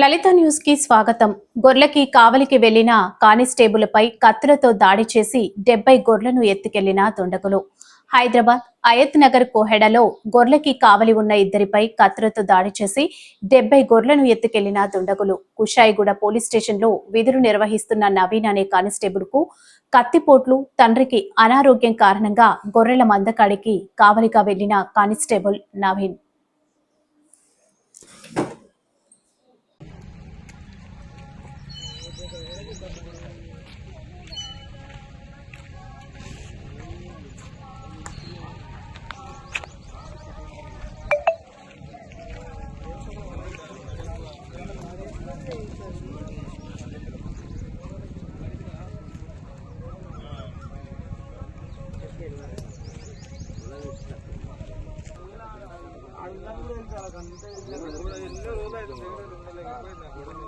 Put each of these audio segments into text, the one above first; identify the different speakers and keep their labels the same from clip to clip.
Speaker 1: లలిత న్యూస్కి స్వాగతం. గొర్లకి కావలికి వెళ్ళిన కానిస్టేబుల్పై కత్తులతో దాడి చేసి డెబ్బై గొర్లను ఎత్తుకెళ్ళిన దుండగులు హైదరాబాద్ అయత్ నగర్ కోహెడలో గొర్లకి కావలి ఉన్న ఇద్దరిపై కత్తులతో దాడి చేసి డెబ్బై గొర్లను ఎత్తుకెళ్ళిన దుండగులు కుషాయిగూడ పోలీస్ స్టేషన్లో విధులు నిర్వహిస్తున్న నవీన్ అనే కానిస్టేబుల్కు కత్తిపోట్లు తండ్రికి అనారోగ్యం కారణంగా గొర్రెల మందకాడికి కావలిగా వెళ్ళిన కానిస్టేబుల్ నవీన్.
Speaker 2: ಎಲ್ಲ ಹೋದಾಯ್ತು ಬೆಂಗಳೂರು ಮುಂಬೈಗೆ ಹೋಗೋದು ನಾವು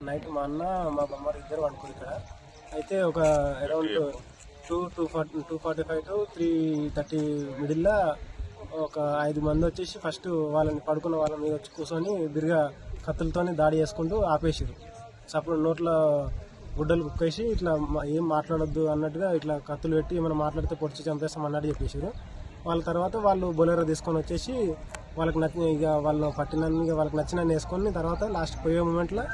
Speaker 2: నైట్ మా అన్న మా బొమ్మ ఇద్దరు అనుకుని ఇక్కడ. అయితే ఒక around two two forty two forty five to three thirty మిడిల్లో ఒక ఐదు మంది వచ్చేసి ఫస్ట్ వాళ్ళని పడుకున్న వాళ్ళ మీద వచ్చి కూర్చొని బిరిగా కత్తులతోని దాడి చేసుకుంటూ ఆపేసారు అప్పుడు నోట్లో గుడ్డలు కుక్కేసి ఇట్లా ఏం మాట్లాడొద్దు అన్నట్టుగా ఇట్లా కత్తులు పెట్టి ఏమైనా మాట్లాడితే పొడిచి చంపేస్తాం అన్నట్టు చెప్పేసారు వాళ్ళ తర్వాత వాళ్ళు బొలేరో తీసుకొని వచ్చేసి వాళ్ళకి నచ్చిన ఇక వాళ్ళు పట్టినన్ని ఇక వాళ్ళకి నచ్చిన వేసుకొని తర్వాత లాస్ట్ పోయే మూమెంట్లో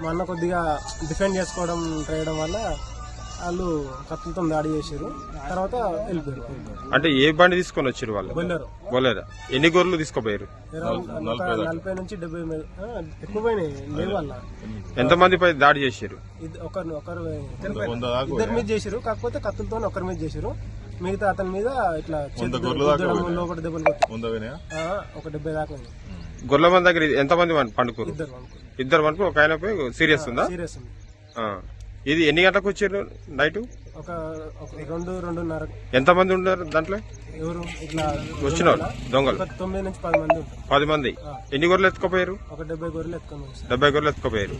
Speaker 2: మా అన్న కొద్దిగా డిఫెండ్ చేసుకోవడం చేయడం వల్ల వాళ్ళు కత్తులతో దాడి చేశారు తర్వాత వెళ్ళిపోయారు
Speaker 3: అంటే ఏ బండి తీసుకొని వచ్చారు వాళ్ళు?
Speaker 2: బొలేరో.
Speaker 3: బోలేరా. ఎన్ని గొర్రెలు తీసుకోపోయారు?
Speaker 2: నలభై నుంచి డెబ్బై ఎక్కువ పోయినాయి లేవు వాళ్ళ.
Speaker 3: ఎంతమంది పై దాడి చేశారు
Speaker 2: ఒకరు ఒకరు. ఇద్దరి మీద చేశారు కాకపోతే కత్తులతో ఒకరి మీద చేశారు మిగతా అతని మీద ఇట్లా లోపల దెబ్బలు ఒక డెబ్బై దాకా
Speaker 3: గొర్రెల మంది దగ్గర ఎంతమంది పండుకోరు
Speaker 2: ఇద్దరు అనుకో
Speaker 3: ఇద్దరు వరకు ఒక ఆయన పోయి సీరియస్ ఉందా?
Speaker 2: సీరియస్ ఉంది.
Speaker 3: ఆ. ఇది ఎన్ని గంటలకు వచ్చారు నైట్?
Speaker 2: ఒక రెండు రెండున్నర.
Speaker 3: ఎంతమంది ఉన్నారు దాంట్లో?
Speaker 2: ఎవరు? ఇట్లా
Speaker 3: వచ్చిన వాళ్ళు దొంగలు.
Speaker 2: తొమ్మిది నుంచి పది మంది
Speaker 3: పది మంది. ఎన్ని గొర్రెలు ఎత్తుకోపోయారు?
Speaker 2: ఒక డెబ్బై గొర్రెలు ఎత్తుకొని
Speaker 3: డెబ్బై గొర్రెలు ఎత్తుకోపోయారు.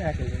Speaker 2: మేకలు.